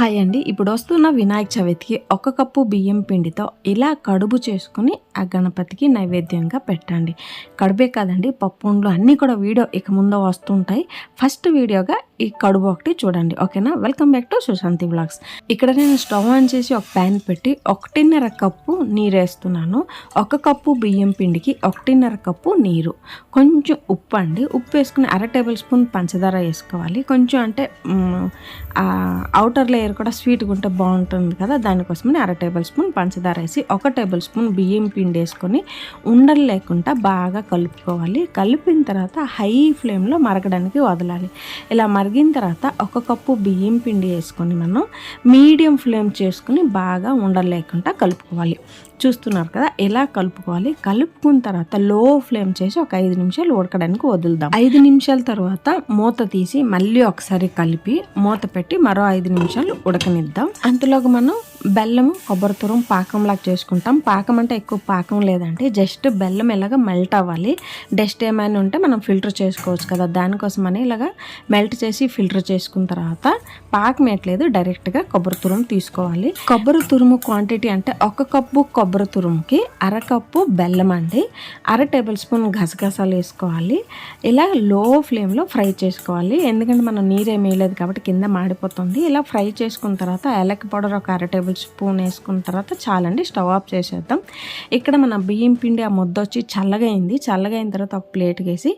Hi అండి. ఇప్పుడు వస్తున్న వినాయక చవితికి ఒక కప్పు బియ్యం పిండితో ఇలా కడుబు చేసుకుని ఆ గణపతికి నైవేద్యంగా పెట్టండి. కడుబే కాదండి పప్పుండ్లు అన్నీ కూడా వీడియో ఇక ముందు వస్తుంటాయి. ఫస్ట్ వీడియోగా ఈ కడుపు ఒకటి చూడండి ఓకేనా? Welcome back to Sushanti blogs ఇక్కడ నేను స్టవ్ ఆన్ చేసి ఒక ప్యాన్ పెట్టి ఒకటిన్నర కప్పు నీరు వేస్తున్నాను. ఒక కప్పు బియ్యం పిండికి ఒకటిన్నర కప్పు నీరు. కొంచెం ఉప్పు అండి. ఉప్పు వేసుకుని అర టేబుల్ స్పూన్ పంచదార వేసుకోవాలి. కొంచెం అంటే అవుటర్ లేయర్ కూడా స్వీట్గా ఉంటే బాగుంటుంది కదా? దానికోసమని అర టేబుల్ స్పూన్ పంచదార వేసి ఒక టేబుల్ స్పూన్ బియ్యం పిండి వేసుకొని ఉండలు లేకుండా బాగా కలుపుకోవాలి. కలిపిన తర్వాత హై ఫ్లేమ్లో మరగడానికి వదలాలి. ఇలా మరిగిన తర్వాత ఒక కప్పు బియ్యం పిండి వేసుకొని మనం మీడియం ఫ్లేమ్ చేసుకుని బాగా ఉండలేకుండా కలుపుకోవాలి. చూస్తున్నారు కదా ఎలా కలుపుకోవాలి? కలుపుకున్న తర్వాత లో ఫ్లేమ్ చేసి ఒక ఐదు నిమిషాలు ఉడకడానికి వదులుదాం. ఐదు నిమిషాల తర్వాత మూత తీసి మళ్ళీ ఒకసారి కలిపి మూత పెట్టి మరో ఐదు నిమిషాలు ఉడకనిద్దాం. అంతలోకి మనం బెల్లము కొబ్బరి తురం పాకంలాగా చేసుకుంటాం. పాకం అంటే ఎక్కువ పాకం లేదండి. జస్ట్ బెల్లం ఇలాగ మెల్ట్ అవ్వాలి. డస్ట్ ఏమైనా ఉంటే మనం ఫిల్టర్ చేసుకోవచ్చు కదా. దానికోసమని ఇలాగ మెల్ట్ చేసి ఫిల్టర్ చేసుకున్న తర్వాత పాకం ఏట్లేదు డైరెక్ట్గా కొబ్బరి తురుము తీసుకోవాలి. కొబ్బరి తురుము క్వాంటిటీ అంటే ఒక కప్పు కొబ్బరి తురుముకి అర కప్పు బెల్లం అండి. అర టేబుల్ స్పూన్ గసగసాలు వేసుకోవాలి. ఇలా లో ఫ్లేమ్లో ఫ్రై చేసుకోవాలి. ఎందుకంటే మనం నీరేమీ లేదు కాబట్టి కింద మాడిపోతుంది. ఇలా ఫ్రై చేసుకున్న తర్వాత ఎలక పౌడర్ ఒక అర టేబుల్ టేబుల్ స్పూన్ వేసుకున్న తర్వాత చాలండి స్టవ్ ఆఫ్ చేసేద్దాం. ఇక్కడ మన బియ్యం పిండి ఆ ముద్ద వచ్చి చల్లగా అయింది చల్లగా అయిన తర్వాత ఒక ప్లేట్ వేసి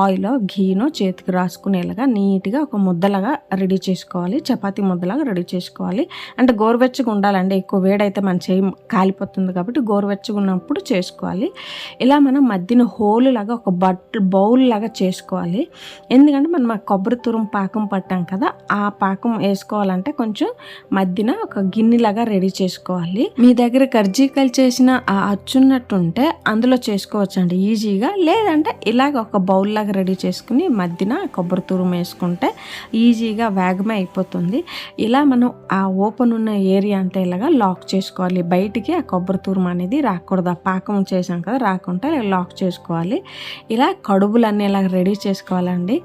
ఆయిల్ ఘీను చేతికి రాసుకునేలాగా నీట్గా ఒక ముద్దలాగా రెడీ చేసుకోవాలి. చపాతీ ముద్దలాగా రెడీ చేసుకోవాలి. అంటే గోరువెచ్చగా ఉండాలండి. ఎక్కువ వేడైతే మన చేయి కాలిపోతుంది కాబట్టి గోరువెచ్చగా ఉన్నప్పుడు చేసుకోవాలి. ఇలా మనం మధ్యన హోల్ లాగా ఒక బట్ బౌల్ లాగా చేసుకోవాలి. ఎందుకంటే మనం కొబ్బరి తురుం పాకం పట్టాం కదా ఆ పాకం వేసుకోవాలంటే కొంచెం మధ్యన ఒక గిన్నెలాగా లాగా రెడీ చేసుకోవాలి. మీ దగ్గర కర్జీకాయలు చేసిన ఆ అచ్చున్నట్టుంటే అందులో చేసుకోవచ్చండి ఈజీగా. లేదంటే ఇలాగ ఒక బౌల్ లాగా రెడీ చేసుకుని మధ్యన కొబ్బరి తురుము వేసుకుంటే ఈజీగా వేగమే అయిపోతుంది. ఇలా మనం ఆ ఓపెన్ ఉన్న ఏరియా అంతా ఇలాగా లాక్ చేసుకోవాలి. బయటికి ఆ కొబ్బరి తురుము అనేది రాకూడదు. ఆ పాకం చేసాం కదా రాకుండా లాక్ చేసుకోవాలి. ఇలా కడుబులన్నీ ఇలా రెడీ చేసుకోవాలండి.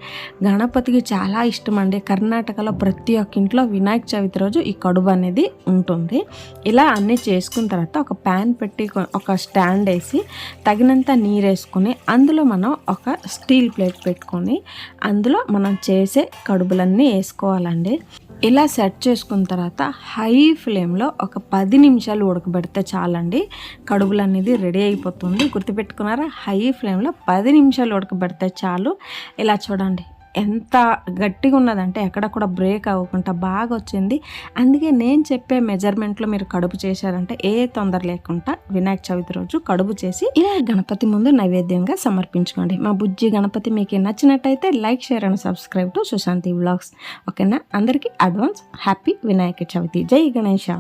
గణపతికి చాలా ఇష్టం అండి. కర్ణాటకలో ప్రతి ఒక్క ఇంట్లో వినాయక చవితి రోజు ఈ కడుబు అనేది ఉంటుంది. ఉంటుంది ఇలా అన్నీ చేసుకున్న తర్వాత ఒక ప్యాన్ పెట్టి ఒక స్టాండ్ వేసి తగినంత నీరు వేసుకొని అందులో మనం ఒక స్టీల్ ప్లేట్ పెట్టుకొని అందులో మనం చేసే కడుపులన్నీ వేసుకోవాలండి. ఇలా సెట్ చేసుకున్న తర్వాత హై ఫ్లేమ్లో ఒక పది నిమిషాలు ఉడకబెడితే చాలండి. కడుపులు అనేది రెడీ అయిపోతుంది. గుర్తుపెట్టుకున్నారా? హై ఫ్లేమ్లో పది నిమిషాలు ఉడకబెడితే చాలు. ఇలా చూడండి. ఎంత గట్టిగా ఉన్నదంటే ఎక్కడ కూడా బ్రేక్ అవ్వకుండా బాగా వచ్చింది అందుకే నేను చెప్పే మెజర్మెంట్లో మీరు కడుపు చేశారంటే ఏ తొందర లేకుండా వినాయక చవితి రోజు కడుపు చేసి ఇలా గణపతి ముందు నైవేద్యంగా సమర్పించుకోండి. మా బుజ్జి గణపతి మీకు నచ్చినట్టయితే like share and subscribe to Sushanti vlogs. ఓకేనా? అందరికీ అడ్వాన్స్ హ్యాపీ వినాయక చవితి. జై గణేష.